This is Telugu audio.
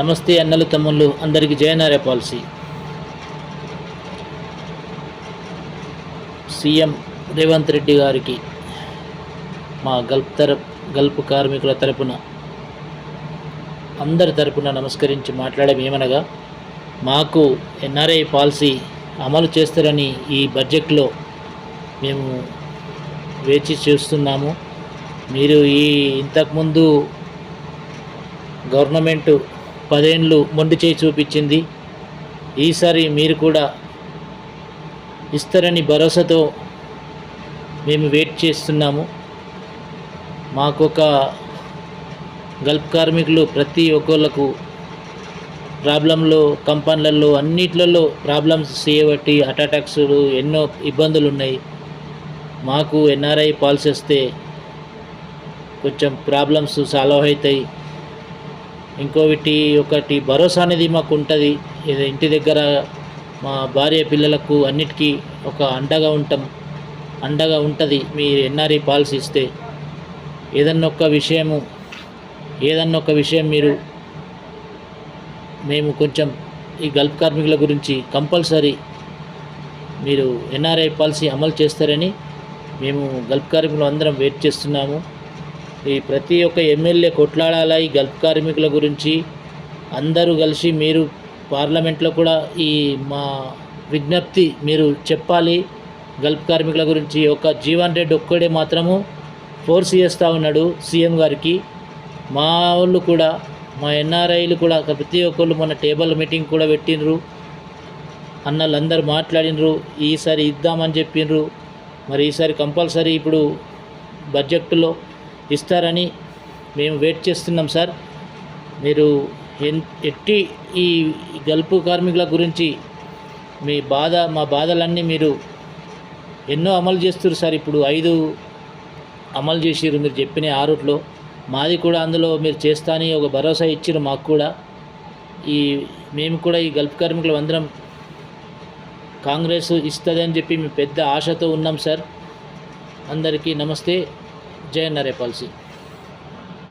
నమస్తే అన్నలు తమ్ముళ్ళు అందరికీ జయనారే పాలసీ. సీఎం రేవంత్ రెడ్డి గారికి మా గల్ఫ్ తరపు గల్ఫ్ కార్మికుల తరపున అందరి తరపున నమస్కరించి మాట్లాడడం ఏమనగా మాకు ఎన్ఆర్ఐ పాలసీ అమలు చేస్తారని ఈ బడ్జెట్లో మేము వేచి చూస్తున్నాము. మీరు ఈ ఇంతకుముందు గవర్నమెంట్ పదేండ్లు మొండి చేయి చూపించింది. ఈసారి మీరు కూడా ఇస్తారని భరోసాతో మేము వెయిట్ చేస్తున్నాము. మాకు ఒక గల్ఫ్ కార్మికులు ప్రతి ఒక్కళ్ళకు ప్రాబ్లంలో కంపెనీలలో అన్నిట్లలో ప్రాబ్లమ్స్ చేయబట్టి అటాటాక్స్లు ఎన్నో ఇబ్బందులు ఉన్నాయి మాకు ఎన్ఆర్ఐ పాలసీ వస్తే కొంచెం ప్రాబ్లమ్స్ సాల్వ్ అవుతాయి. ఇంకొకటి ఒకటి భరోసా అనేది మాకు ఉంటుంది. ఇది ఇంటి దగ్గర మా భార్య పిల్లలకు అన్నిటికీ ఒక అండగా ఉంటాం. అండగా ఉంటుంది మీ ఎన్ఆర్ఐ పాలసీ ఇస్తే. ఏదన్నా ఒక విషయము ఏదన్నా ఒక విషయం మీరు మేము కొంచెం ఈ గల్ఫ్ కార్మికుల గురించి కంపల్సరీ మీరు ఎన్ఆర్ఐ పాలసీ అమలు చేస్తారని మేము గల్ఫ్ కార్మికులు అందరం వెయిట్ చేస్తున్నాము. ఈ ప్రతి ఒక్క ఎమ్మెల్యే కొట్లాడాలా ఈ గల్ఫ్ కార్మికుల గురించి? అందరూ కలిసి మీరు పార్లమెంట్లో కూడా ఈ మా విజ్ఞప్తి మీరు చెప్పాలి. గల్ఫ్ కార్మికుల గురించి ఒక జీవన్ రెడ్డి ఒక్కడే మాత్రము ఫోర్స్ చేస్తూ ఉన్నాడు సీఎం గారికి. మా వాళ్ళు కూడా మా ఎన్ఆర్ఐలు కూడా ప్రతి ఒక్కళ్ళు మన టేబుల్ మీటింగ్ కూడా పెట్టినరు అన్నలు అందరు మాట్లాడినరు ఈసారి ఇద్దామని చెప్పిండ్రు మరి ఈసారి కంపల్సరీ ఇప్పుడు బడ్జెట్లో ఇస్తారని మేము వెయిట్ చేస్తున్నాం సార్. మీరు ఎట్టి ఈ గల్పు కార్మికుల గురించి మీ బాధ మా బాధలన్నీ మీరు ఎన్నో అమలు చేస్తారు సార్. ఇప్పుడు ఐదు అమలు చేసిర్రు మీరు చెప్పిన ఆరుట్లో మాది కూడా అందులో మీరు చేస్తా అని ఒక భరోసా ఇచ్చిర్రు మాకు కూడా. ఈ మేము కూడా ఈ గల్ఫ్ కార్మికులు అందరం కాంగ్రెస్ ఇస్తుంది అని చెప్పి మేము పెద్ద ఆశతో ఉన్నాం సార్. అందరికీ నమస్తే. Jenner y